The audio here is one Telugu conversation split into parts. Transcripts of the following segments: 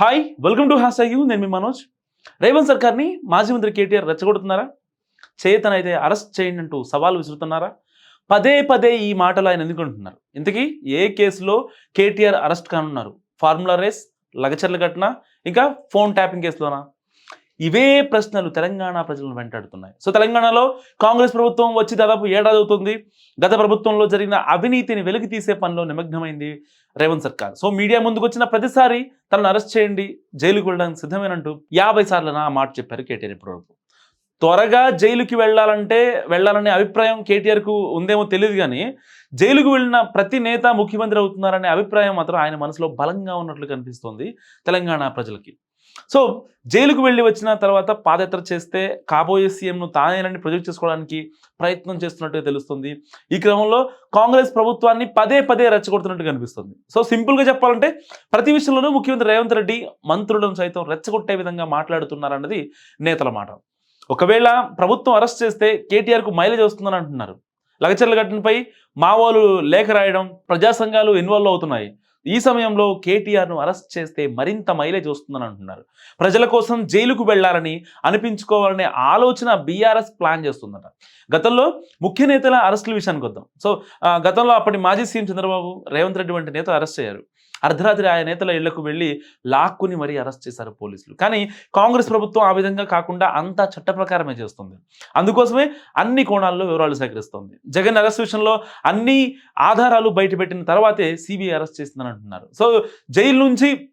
Hi welcome to hash you నేను మీ మనోజ్. రేవంత్ సర్కార్ని మాజీ మంత్రి కేటీఆర్ రెచ్చగొడుతున్నారా? చేతనైతే అరెస్ట్ చేయండి అంటూ సవాల్ విసురుతున్నారా? పదే పదే ఈ మాటలు ఆయన ఎందుకుంటున్నారు ఇంతకీ ఏ కేసులో కేటీఆర్ అరెస్ట్ కానున్నారు? ఫార్ములా రేస్ లగచర్ల ఘటన ఇంకా ఫోన్ ట్యాపింగ్ కేసులోనా? ఇవే ప్రశ్నలు తెలంగాణ ప్రజలను వెంటాడుతున్నాయి. సో తెలంగాణలో కాంగ్రెస్ ప్రభుత్వం వచ్చి దాదాపు ఏడాది అవుతుంది గత ప్రభుత్వంలో జరిగిన అవినీతిని వెలికి తీసే పనిలో నిమగ్నమైంది రేవంత్ సర్కార్. సో మీడియా ముందుకు వచ్చిన ప్రతిసారి తనను అరెస్ట్ చేయండి జైలుకు వెళ్ళడానికి సిద్ధమేనంటూ యాభై సార్లు నా మాట చెప్పారు కేటీఆర్ ప్రభుత్వం త్వరగా జైలుకి వెళ్ళాలంటే వెళ్ళాలనే అభిప్రాయం కేటీఆర్కు ఉందేమో తెలియదు కానీ జైలుకు వెళ్ళిన ప్రతి నేత ముఖ్యమంత్రి అవుతున్నారనే అభిప్రాయం మాత్రం ఆయన మనసులో బలంగా ఉన్నట్లు కనిపిస్తోంది తెలంగాణ ప్రజలకి. సో జైలుకు వెళ్ళి వచ్చిన తర్వాత పాదయాత్ర చేస్తే కాబోయే సీఎంను తానేనని ప్రొజెక్ట్ చేసుకోవడానికి ప్రయత్నం చేస్తున్నట్టుగా తెలుస్తుంది. ఈ క్రమంలో కాంగ్రెస్ ప్రభుత్వాన్ని పదే పదే రెచ్చగొడుతున్నట్టు కనిపిస్తుంది. సో సింపుల్గా చెప్పాలంటే ప్రతి విషయంలోనూ ముఖ్యమంత్రి రేవంత్ రెడ్డి మంత్రులను సైతం రెచ్చగొట్టే విధంగా మాట్లాడుతున్నారన్నది నేతల మాట. ఒకవేళ ప్రభుత్వం అరెస్ట్ చేస్తే కేటీఆర్కు మైలేజ్ వస్తుందని అంటున్నారు. లగచర్ల ఘటనపై మావోలు లేఖ రాయడం ప్రజా సంఘాలు ఇన్వాల్వ్ అవుతున్నాయి. ఈ సమయంలో కేటీఆర్ను అరెస్ట్ చేస్తే మరింత మైలేజ్ వస్తుందని అంటున్నారు. ప్రజల కోసం జైలుకు వెళ్ళాలని అనిపించుకోవాలనే ఆలోచన బీఆర్ఎస్ ప్లాన్ చేస్తుందట. గతంలో ముఖ్య నేతల అరెస్టుల విషయానికి వద్దాం. సో ఆ, గతంలో అప్పటి మాజీ సీఎం చంద్రబాబు రేవంత్ రెడ్డి వంటి నేత అరెస్ట్ అయ్యారు. అర్ధరాత్రి ఆయా నేతల ఇళ్ళకు వెళ్ళి లాక్కుని మరీ అరెస్ట్ చేశారు పోలీసులు. కానీ కాంగ్రెస్ ప్రభుత్వం ఆ విధంగా కాకుండా అంతా చట్ట ప్రకారమే చేస్తుంది. అందుకోసమే అన్ని కోణాల్లో వివరాలు సేకరిస్తోంది. జగన్ అరెస్ట్ విషయంలో అన్ని ఆధారాలు బయటపెట్టిన తర్వాతే సిబిఐ అరెస్ట్ చేసిందని అంటున్నారు. సో జైలు నుంచి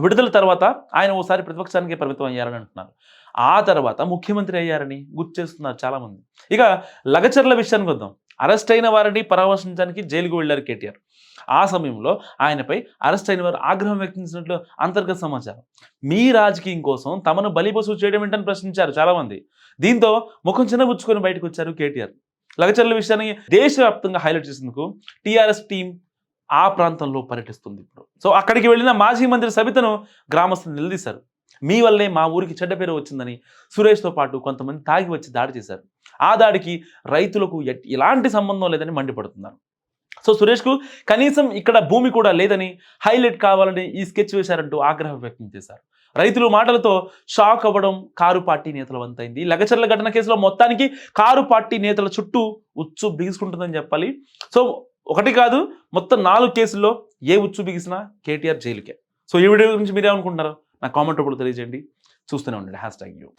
విడుదల తర్వాత ఆయన ఓసారి ప్రతిపక్షానికి పరిమితం అయ్యారని అంటున్నారు. ఆ తర్వాత ముఖ్యమంత్రి అయ్యారని గుర్తు చేస్తున్నారు చాలామంది. ఇక లగచర్ల విషయానికి వద్దాం. అరెస్ట్ అయిన వారిని పరామర్శించడానికి జైలుకు వెళ్ళారు కేటీఆర్. ఆ సమయంలో ఆయనపై అరెస్ట్ అయిన వారు ఆగ్రహం వ్యక్తించినట్లు అంతర్గత సమాచారం. మీ రాజకీయం కోసం తమను బలిపశువు చేయడం ఏంటని ప్రశ్నించారు చాలామంది. దీంతో ముఖం చిన్నబుచ్చుకొని బయటకు వచ్చారు కేటీఆర్. లగచర్ల విషయాన్ని దేశవ్యాప్తంగా హైలైట్ చేసేందుకు టీఆర్ఎస్ టీం ఆ ప్రాంతంలో పర్యటిస్తుంది ఇప్పుడు. సో అక్కడికి వెళ్ళిన మాజీ మంత్రి సబితను గ్రామస్తులు నిలదీశారు. మీ వల్లే మా ఊరికి చెడ్డ పేరు వచ్చిందని సురేష్తో పాటు కొంతమంది తాగి వచ్చి దాడి చేశారు. ఆ దాడికి రైతులకు ఎలాంటి సంబంధం లేదని మండిపడుతున్నారు. సో సురేష్కు కనీసం ఇక్కడ భూమి కూడా లేదని హైలైట్ కావాలని ఈ స్కెచ్ వేశారంటూ ఆగ్రహం వ్యక్తం చేశారు. రైతులు మాటలతో షాక్ అవ్వడం కారు పార్టీ నేతల వంతైంది. లగచర్ల ఘటన కేసులో మొత్తానికి కారు పార్టీ నేతల చుట్టూ ఉచ్చు బిగుసుకుంటుందని చెప్పాలి. సో ఒకటి కాదు మొత్తం నాలుగు కేసుల్లో ఏ ఉచ్చు బిగిసినా కేటీఆర్ జైలుకే. సో ఈ వీడియో గురించి మీరేమనుకుంటున్నారు? నా కామెంట్ రూపంలో తెలియజేయండి. చూస్తూనే ఉండండి. Hashtag you.